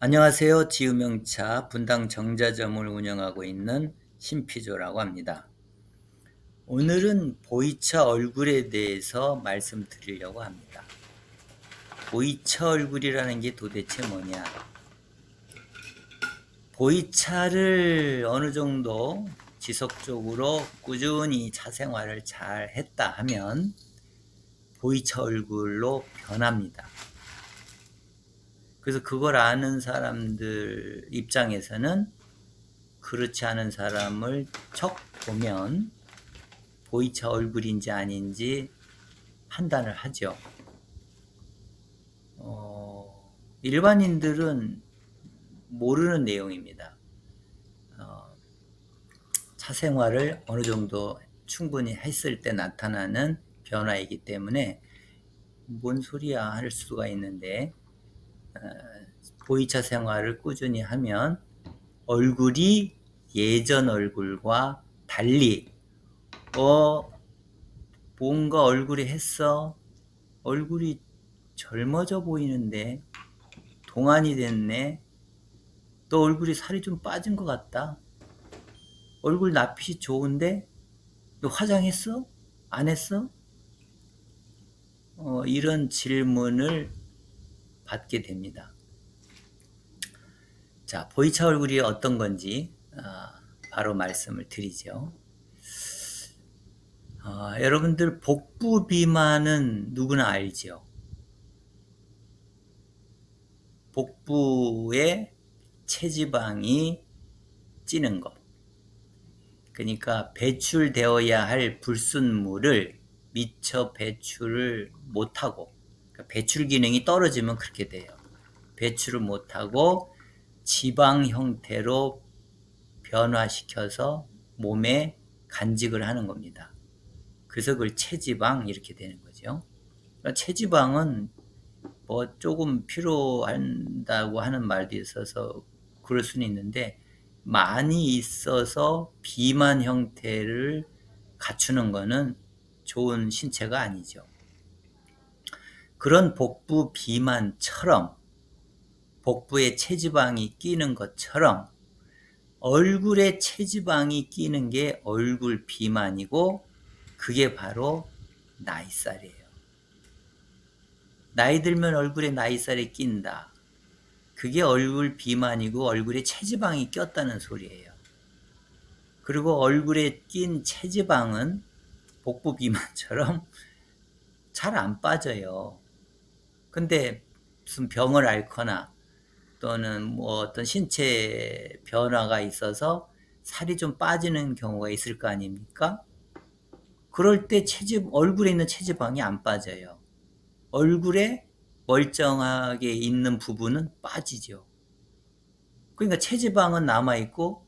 안녕하세요. 지우명차 분당 정자점을 운영하고 있는 신피조라고 합니다. 오늘은 보이차 얼굴에 대해서 말씀드리려고 합니다. 보이차 얼굴이라는 게 도대체 뭐냐? 보이차를 어느 정도 지속적으로 꾸준히 차생활을 잘 했다 하면 보이차 얼굴로 변합니다. 그래서 그걸 아는 사람들 입장에서는 그렇지 않은 사람을 척 보면 보이차 얼굴인지 아닌지 판단을 하죠. 어, 일반인들은 모르는 내용입니다. 어, 차 생활을 어느 정도 충분히 했을 때 나타나는 변화이기 때문에 뭔 소리야 할 수가 있는데 보이차 생활을 꾸준히 하면 얼굴이 예전 얼굴과 달리 어 뭔가 얼굴이 했어 얼굴이 젊어져 보이는데 동안이 됐네 너 얼굴이 살이 좀 빠진 것 같다 얼굴 낯빛이 좋은데 너 화장했어? 안 했어? 어, 이런 질문을 받게 됩니다. 자, 보이차 얼굴이 어떤 건지 아, 바로 말씀을 드리죠. 어, 여러분들 복부 비만은 누구나 알죠. 복부에 체지방이 찌는 것. 그러니까 배출되어야 할 불순물을 미처 배출을 못하고 배출 기능이 떨어지면 그렇게 돼요. 배출을 못하고 지방 형태로 변화시켜서 몸에 간직을 하는 겁니다. 그래서 그걸 체지방 이렇게 되는 거죠. 그러니까 체지방은 뭐 조금 필요한다고 하는 말도 있어서 그럴 수는 있는데 많이 있어서 비만 형태를 갖추는 거는 좋은 신체가 아니죠. 그런 복부 비만처럼 복부에 체지방이 끼는 것처럼 얼굴에 체지방이 끼는 게 얼굴 비만이고 그게 바로 나이살이에요. 나이 들면 얼굴에 나이살이 낀다. 그게 얼굴 비만이고 얼굴에 체지방이 꼈다는 소리예요. 그리고 얼굴에 낀 체지방은 복부 비만처럼 잘 안 빠져요. 근데 무슨 병을 앓거나 또는 뭐 어떤 신체 변화가 있어서 살이 좀 빠지는 경우가 있을 거 아닙니까? 그럴 때 체집, 얼굴에 있는 체지방이 안 빠져요. 얼굴에 멀쩡하게 있는 부분은 빠지죠. 그러니까 체지방은 남아 있고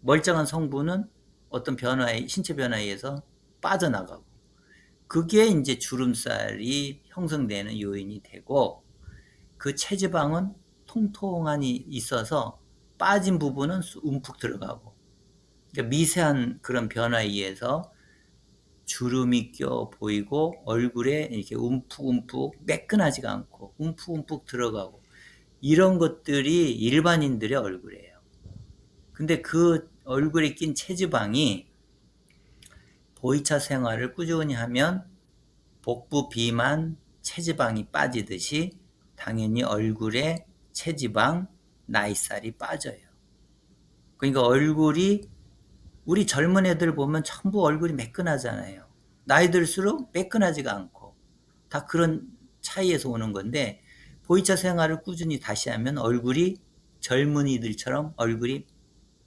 멀쩡한 성분은 어떤 변화에, 신체 변화에 의해서 빠져나가고 그게 이제 주름살이 형성되는 요인이 되고 그 체지방은 통통한이 있어서 빠진 부분은 움푹 들어가고 그러니까 미세한 그런 변화에 의해서 주름이 껴 보이고 얼굴에 이렇게 움푹움푹 매끈하지가 않고 움푹움푹 들어가고 이런 것들이 일반인들의 얼굴이에요. 근데 그 얼굴에 낀 체지방이 보이차 생활을 꾸준히 하면 복부 비만 체지방이 빠지듯이 당연히 얼굴에 체지방, 나이살이 빠져요. 그러니까 얼굴이 우리 젊은 애들 보면 전부 얼굴이 매끈하잖아요. 나이 들수록 매끈하지가 않고 다 그런 차이에서 오는 건데 보이차 생활을 꾸준히 다시 하면 얼굴이 젊은이들처럼 얼굴이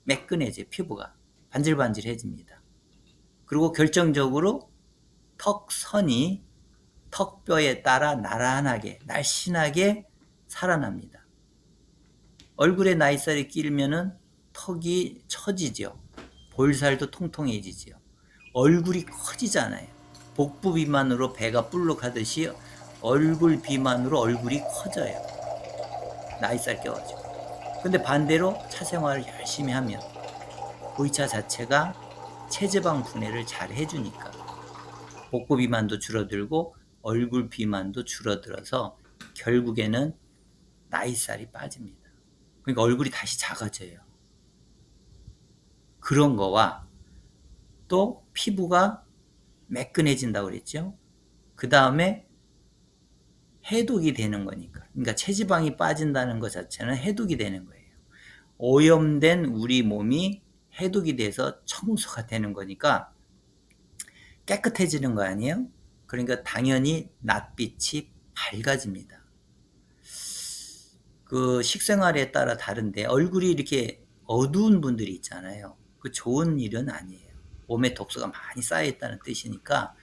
매끈해져 피부가 반질반질해집니다. 그리고 결정적으로 턱선이 턱뼈에 따라 나란하게 날씬하게 살아납니다. 얼굴에 나이살이 끼면은 턱이 처지죠. 볼살도 통통해지죠. 얼굴이 커지잖아요. 복부 비만으로 배가 불룩하듯이 얼굴 비만으로 얼굴이 커져요. 나이살 껴가지고. 근데 반대로 차 생활을 열심히 하면 보이차 자체가 체지방 분해를 잘 해주니까 복부 비만도 줄어들고 얼굴 비만도 줄어들어서 결국에는 나이살이 빠집니다. 그러니까 얼굴이 다시 작아져요. 그런 거와 또 피부가 매끈해진다고 그랬죠. 그 다음에 해독이 되는 거니까. 그러니까 체지방이 빠진다는 것 자체는 해독이 되는 거예요. 오염된 우리 몸이 해독이 돼서 청소가 되는 거니까 깨끗해지는 거 아니에요? 그러니까 당연히 낯빛이 밝아집니다. 그 식생활에 따라 다른데 얼굴이 이렇게 어두운 분들이 있잖아요. 그 좋은 일은 아니에요. 몸에 독소가 많이 쌓여 있다는 뜻이니까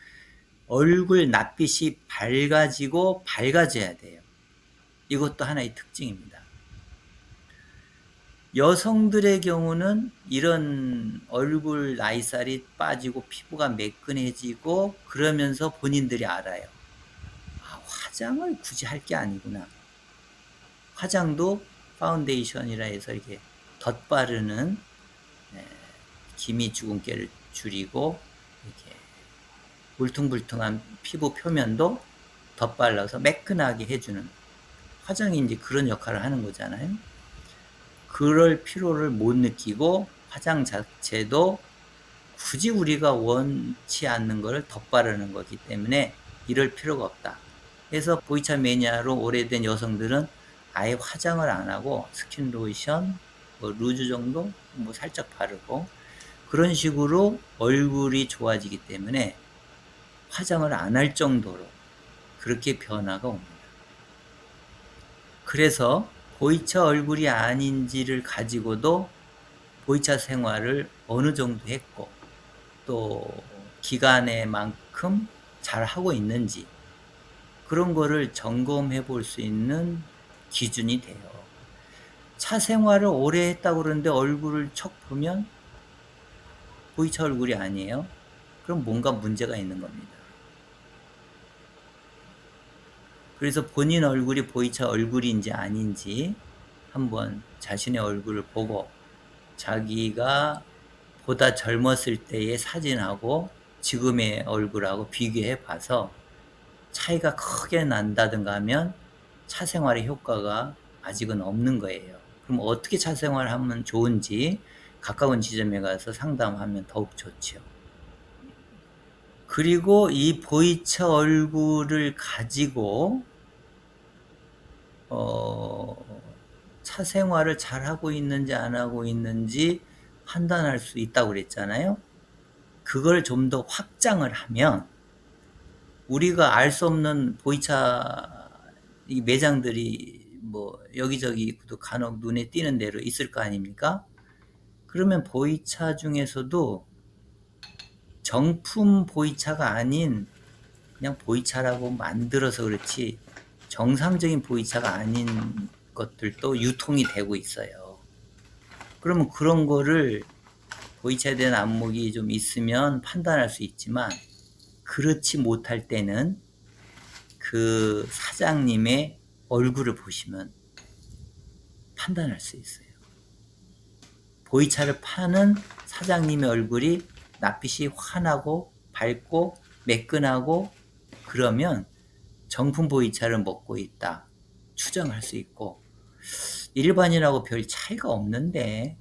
얼굴 낯빛이 밝아지고 밝아져야 돼요. 이것도 하나의 특징입니다. 여성들의 경우는 이런 얼굴 나이살이 빠지고 피부가 매끈해지고 그러면서 본인들이 알아요. 아, 화장을 굳이 할 게 아니구나. 화장도 파운데이션이라 해서 이렇게 덧바르는 에, 기미 주근깨를 줄이고 이렇게 울퉁불퉁한 피부 표면도 덧발라서 매끈하게 해주는 화장이 이제 그런 역할을 하는 거잖아요. 그럴 필요를 못 느끼고 화장 자체도 굳이 우리가 원치 않는 것을 덧바르는 거기 때문에 이럴 필요가 없다. 그래서 보이차 매니아로 오래된 여성들은 아예 화장을 안 하고 스킨 로션, 뭐 루즈 정도 뭐 살짝 바르고 그런 식으로 얼굴이 좋아지기 때문에 화장을 안 할 정도로 그렇게 변화가 옵니다. 그래서 보이차 얼굴이 아닌지를 가지고도 보이차 생활을 어느 정도 했고 또 기간에 만큼 잘 하고 있는지 그런 거를 점검해 볼 수 있는 기준이 돼요. 차 생활을 오래 했다고 그러는데 얼굴을 척 보면 보이차 얼굴이 아니에요. 그럼 뭔가 문제가 있는 겁니다. 그래서 본인 얼굴이 보이차 얼굴인지 아닌지 한번 자신의 얼굴을 보고 자기가 보다 젊었을 때의 사진하고 지금의 얼굴하고 비교해 봐서 차이가 크게 난다든가 하면 차 생활의 효과가 아직은 없는 거예요. 그럼 어떻게 차 생활을 하면 좋은지 가까운 지점에 가서 상담하면 더욱 좋죠. 그리고 이 보이차 얼굴을 가지고 어, 차 생활을 잘 하고 있는지 안 하고 있는지 판단할 수 있다고 그랬잖아요. 그걸 좀 더 확장을 하면 우리가 알 수 없는 보이차 이 매장들이 뭐 여기저기 또 간혹 눈에 띄는 대로 있을 거 아닙니까? 그러면 보이차 중에서도 정품 보이차가 아닌 그냥 보이차라고 만들어서 그렇지 정상적인 보이차가 아닌 것들도 유통이 되고 있어요. 그러면 그런 거를 보이차에 대한 안목이 좀 있으면 판단할 수 있지만 그렇지 못할 때는 그 사장님의 얼굴을 보시면 판단할 수 있어요. 보이차를 파는 사장님의 얼굴이 낯빛이 환하고 밝고 매끈하고 그러면 정품 보이차를 먹고 있다. 추정할 수 있고 일반인하고 별 차이가 없는데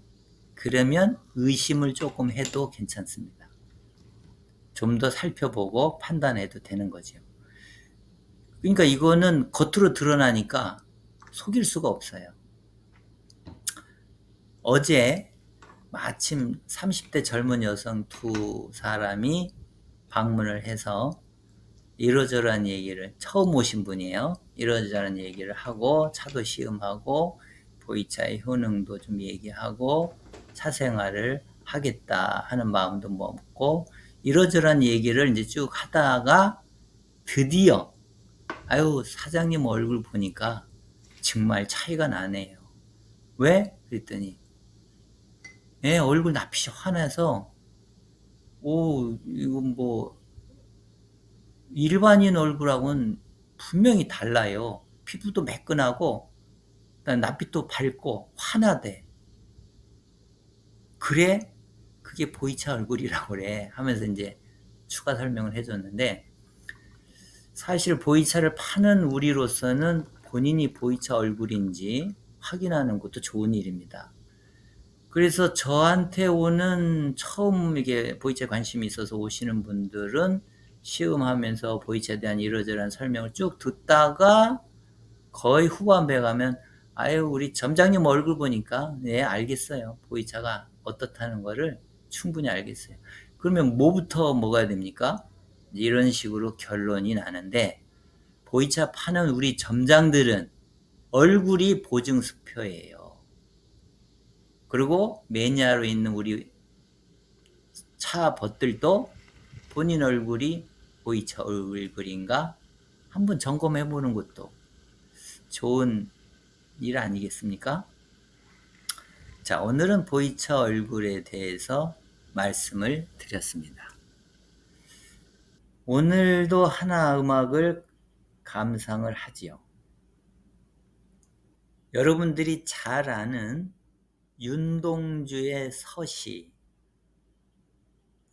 그러면 의심을 조금 해도 괜찮습니다. 좀 더 살펴보고 판단해도 되는 거죠. 그러니까 이거는 겉으로 드러나니까 속일 수가 없어요. 어제 마침 30대 젊은 여성 두 사람이 방문을 해서 이러저러한 얘기를 처음 오신 분이에요. 이러저러한 얘기를 하고 차도 시음하고 보이차의 효능도 좀 얘기하고 차 생활을 하겠다 하는 마음도 먹고 이러저러한 얘기를 이제 쭉 하다가 드디어 아유 사장님 얼굴 보니까 정말 차이가 나네요. 왜? 그랬더니 애 얼굴 낯빛이 환해서 오 이건 뭐 일반인 얼굴하고는 분명히 달라요. 피부도 매끈하고 낯빛도 밝고 환하대. 그래? 그게 보이차 얼굴이라고 그래. 하면서 이제 추가 설명을 해줬는데 사실 보이차를 파는 우리로서는 본인이 보이차 얼굴인지 확인하는 것도 좋은 일입니다. 그래서 저한테 오는 처음 이게 보이차에 관심이 있어서 오시는 분들은 시음하면서 보이차에 대한 이러저러한 설명을 쭉 듣다가 거의 후반부에 가면 아유 우리 점장님 얼굴 보니까 네 알겠어요. 보이차가 어떻다는 거를 충분히 알겠어요. 그러면 뭐부터 먹어야 됩니까? 이런 식으로 결론이 나는데 보이차 파는 우리 점장들은 얼굴이 보증수표예요 그리고 매니아로 있는 우리 차 벗들도 본인 얼굴이 보이차 얼굴인가 한번 점검해 보는 것도 좋은 일 아니겠습니까? 자, 오늘은 보이처 얼굴에 대해서 말씀을 드렸습니다. 오늘도 하나 음악을 감상을 하지요. 여러분들이 잘 아는 윤동주의 서시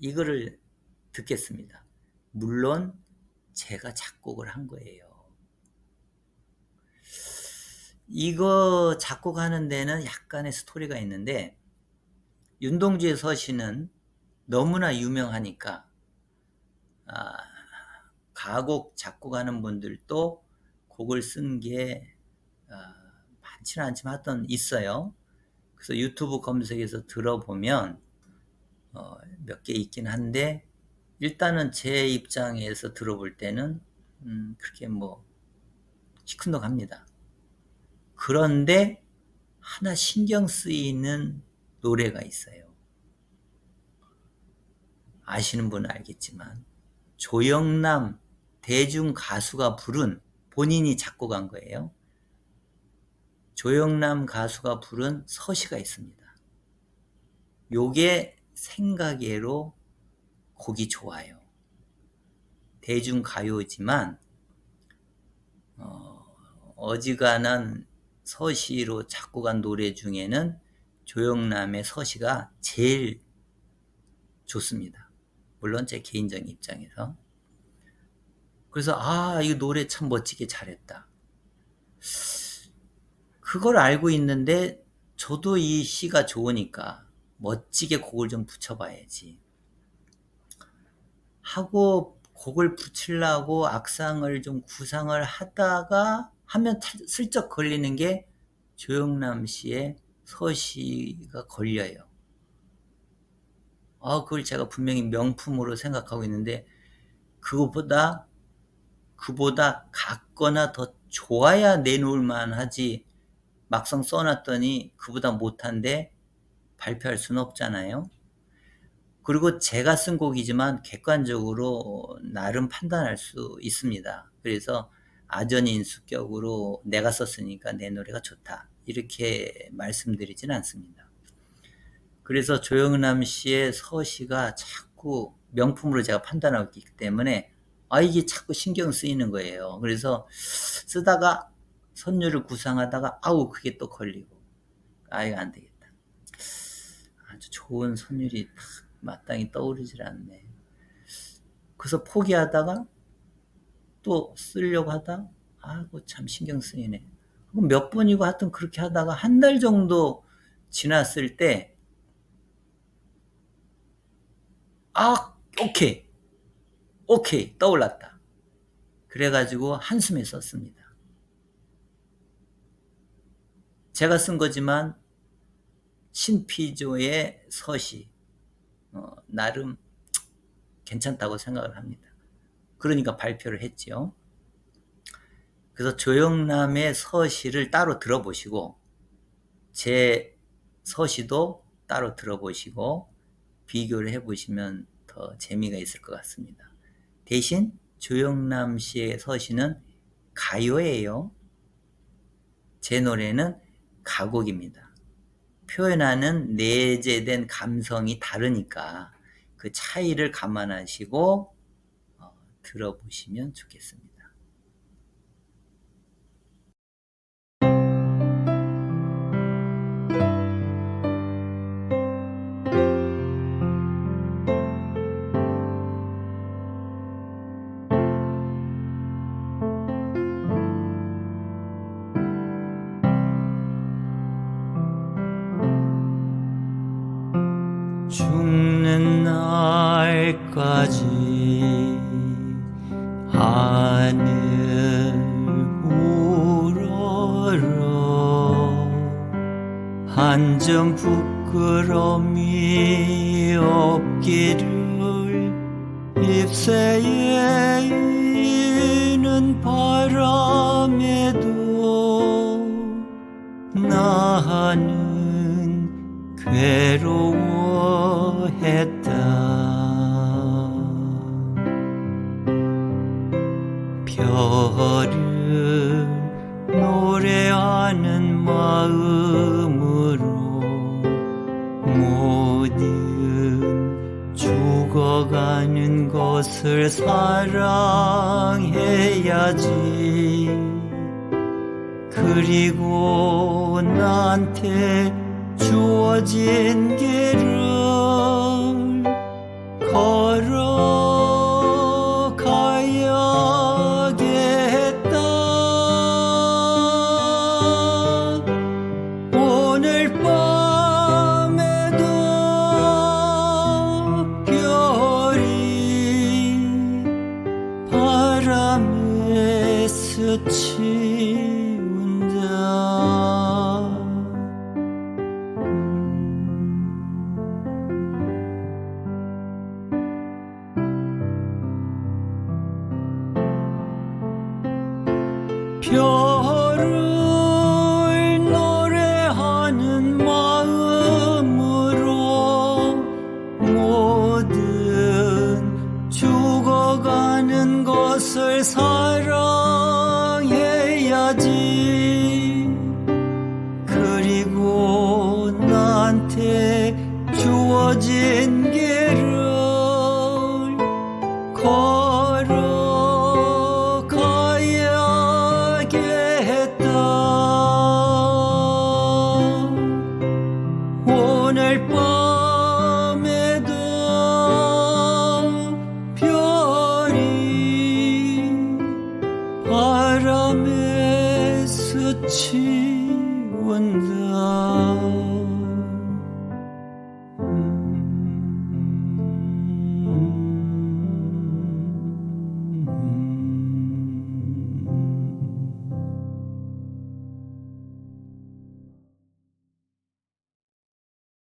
이거를 듣겠습니다. 물론 제가 작곡을 한 거예요. 이거 작곡하는 데는 약간의 스토리가 있는데 윤동주의 서시는 너무나 유명하니까 아, 가곡 작곡하는 분들도 곡을 쓴게 아, 많지는 않지만 하여튼 있어요. 그래서 유튜브 검색해서 들어보면 어, 몇 개 있긴 한데 일단은 제 입장에서 들어볼 때는 음, 그렇게 뭐 시큰둥합니다. 그런데 하나 신경 쓰이는 노래가 있어요. 아시는 분은 알겠지만 조영남 대중 가수가 부른 본인이 작곡한 거예요. 조영남 가수가 부른 서시가 있습니다. 요게 생각외로 곡이 좋아요. 대중 가요지만 어, 어지간한 서시로 작곡한 노래 중에는 조영남의 서시가 제일 좋습니다. 물론 제 개인적인 입장에서. 그래서 아, 이 노래 참 멋지게 잘했다. 그걸 알고 있는데 저도 이 시가 좋으니까 멋지게 곡을 좀 붙여봐야지. 하고 곡을 붙이려고 악상을 좀 구상을 하다가 하면 슬쩍 걸리는 게 조영남 씨의 서시가 걸려요. 아, 그걸 제가 분명히 명품으로 생각하고 있는데, 그것보다, 그보다 같거나 더 좋아야 내놓을 만 하지, 막상 써놨더니 그보다 못한데 발표할 수는 없잖아요. 그리고 제가 쓴 곡이지만 객관적으로 나름 판단할 수 있습니다. 그래서 아전인수격으로 내가 썼으니까 내 노래가 좋다. 이렇게 말씀드리진 않습니다. 그래서 조영남 씨의 서시가 자꾸 명품으로 제가 판단하고 있기 때문에 아 이게 자꾸 신경 쓰이는 거예요. 그래서 쓰다가 선율을 구상하다가 아우 그게 또 걸리고 아 이거 안 되겠다. 아주 좋은 선율이 마땅히 떠오르질 않네. 그래서 포기하다가 또 쓰려고 하다 아고 참 신경 쓰이네. 몇 번이고 하여튼 그렇게 하다가 한 달 정도 지났을 때 아, 오케이. 오케이. 떠올랐다. 그래가지고 한숨에 썼습니다. 제가 쓴 거지만 신피조의 서시 어, 나름 괜찮다고 생각을 합니다. 그러니까 발표를 했지요. 그래서 조영남의 서시를 따로 들어보시고 제 서시도 따로 들어보시고 비교를 해보시면 더 재미가 있을 것 같습니다. 대신 조영남 씨의 서시는 가요예요. 제 노래는 가곡입니다. 표현하는 내재된 감성이 다르니까 그 차이를 감안하시고 들어보시면 좋겠습니다. 하늘 우러러 한점 부끄러움이 없기를 잎새에 있는 바람에도 나는 괴로워했다 것을 사랑해야지? 그리고 나한테 주어진 길을 별